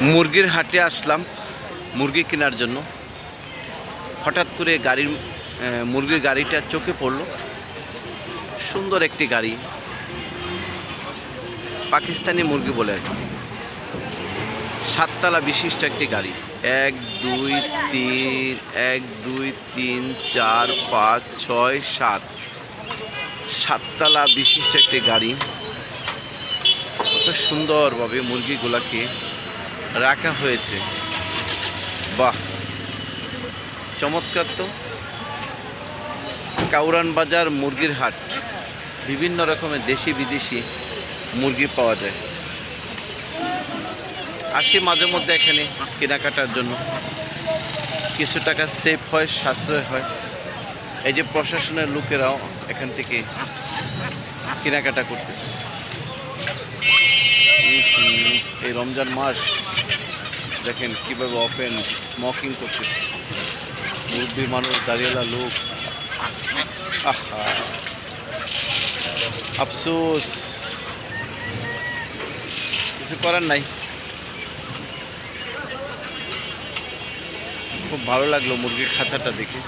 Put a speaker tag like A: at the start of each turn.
A: মুরগির হাটে আসলাম, মুরগি কেনার জন্য। হঠাৎ করে গাড়ির মুরগির গাড়িটা চোখে পড়ল। সুন্দর একটি গাড়ি। পাকিস্তানি মুরগি বলে আর। সাততলা বিশিষ্ট একটি গাড়ি। এক, দুই, তিন, এক, দুই, তিন, চার, পাঁচ, ছয়, সাত। সাততলা বিশিষ্ট একটি গাড়ি। কত সুন্দরভাবে মুরগিগুলোকে রাখা হয়েছে। বাহ। চমৎকার তো। কাউরান বাজার, মুরগির হাট। বিভিন্ন রকমের দেশি বিদেশি মুরগি পাওয়া যায়। আসি মাঝে মধ্যে এখানে কেনাকাটার জন্য। কিছু টাকা সেফ হয়, সাশ্রয় হয়। এই যে প্রশাসনের লোকেরাও এখান থেকে কেনাকাটা করতেছে। এই রমজান মাস দেখেন কীভাবে ওপেন স্মোকিং করতেছে মুরব্বী মানুষ, দাঁড়িয়েলা লোক। আফসোস। কিছু করার নাই। খুব ভালো লাগল মুরগির খাঁচাটা দেখে।